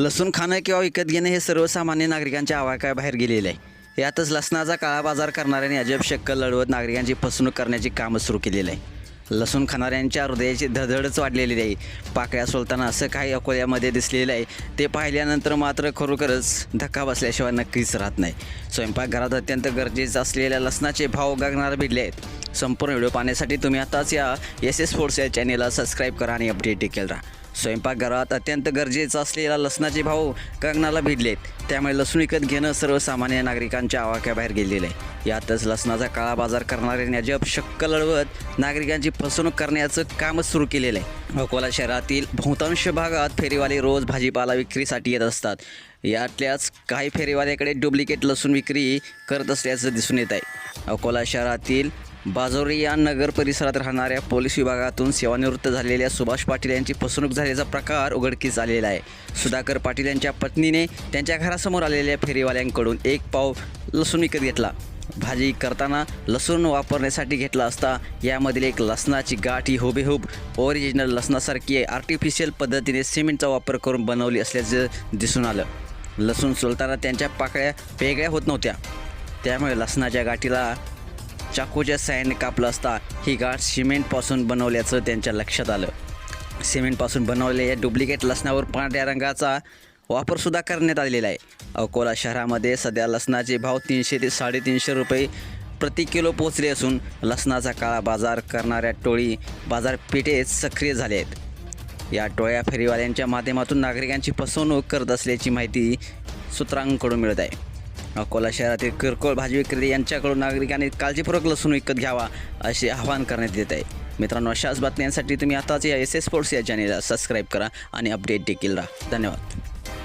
लसूण खाणं किंवा विकत घेणं हे सर्वसामान्य नागरिकांच्या आवाक्याबाहेर गेलेलं आहे. यातच लसणाचा काळा बाजार करणाऱ्यांनी अजब शक्कल लढवत नागरिकांची फसवणूक करण्याची कामं सुरू केलेलं आहे. लसूण खाणाऱ्यांच्या हृदयाची धडधडच वाढलेली आहे. पाकळ्या सोलताना असं काही अकोल्यामध्ये दिसलेलं आहे. ते पाहिल्यानंतर मात्र खरोखरच धक्का बसल्याशिवाय नक्कीच राहत नाही. स्वयंपाकघरात अत्यंत गरजेचं असलेल्या लसणाचे भाव गगनाला भिडले आहेत. संपूर्ण व्हिडिओ पाहण्यासाठी तुम्ही आताच या एस एस स्पोर्ट्स या चॅनेलला सबस्क्राईब करा आणि अपडेट देखील राहा. स्वयंपाकघरात अत्यंत गरजेचं असलेला लसणाचे भाव गगनाला भिडलेत. त्यामुळे लसूण विकत घेणं सर्वसामान्य नागरिकांच्या आवाक्याबाहेर गेलेलं आहे. यातच लसणाचा काळा बाजार करणारे नजब शक्क लढवत नागरिकांची फसवणूक करण्याचं कामच सुरू केलेलं आहे. अकोला शहरातील बहुतांश भागात फेरीवाले रोज भाजीपाला विक्रीसाठी येत असतात. यातल्याच काही फेरीवाल्याकडे डुप्लिकेट लसूण विक्री करत असल्याचं दिसून येत आहे. अकोला शहरातील बाजोरी या नगर परिसरात राहणाऱ्या पोलीस विभागातून सेवानिवृत्त झालेल्या सुभाष पाटील यांची फसवणूक झाल्याचा प्रकार उघडकीस आलेला आहे. सुधाकर पाटील यांच्या पत्नीने त्यांच्या घरासमोर आलेल्या फेरीवाल्यांकडून एक पाव लसूण विकत घेतला. भाजी करताना लसूण वापरण्यासाठी घेतला असता यामधील एक लसणाची गाठ ही हुबेहूब ओरिजिनल लसणासारखी आर्टिफिशियल पद्धतीने सिमेंटचा वापर करून बनवली असल्याचं दिसून आलं. लसूण सोलताना त्यांच्या पाकळ्या वेगळ्या होत नव्हत्या. त्यामुळे लसणाच्या गाठीला चाकूच्या साह्याने कापलं असता ही गाठ सिमेंटपासून बनवल्याचं त्यांच्या लक्षात आलं. सिमेंटपासून बनवलेल्या डुप्लिकेट लसणावर पांढऱ्या रंगाचा वापरसुद्धा करण्यात आलेला आहे. अकोला शहरामध्ये सध्या लसणाचे भाव तीनशे ते साडेतीनशे रुपये प्रति किलो पोचले असून लसणाचा काळा बाजार करणाऱ्या टोळी बाजारपेठेत सक्रिय झाले आहेत. या टोळ्या फेरीवाल्यांच्या माध्यमातून नागरिकांची फसवणूक करत असल्याची माहिती सूत्रांकडून मिळत आहे. अकोला शहरातील किरकोळ भाजी विक्रेते यांच्याकडून नागरिकांनी काळजीपूर्वक लसूण विकत घ्यावा असे आवाहन करण्यात येत आहे. मित्रांनो अशाच बातम्यांसाठी तुम्ही आताच या एस एस स्पोर्ट्स या चॅनेलला सबस्क्राईब करा आणि अपडेट देखील राहा. धन्यवाद.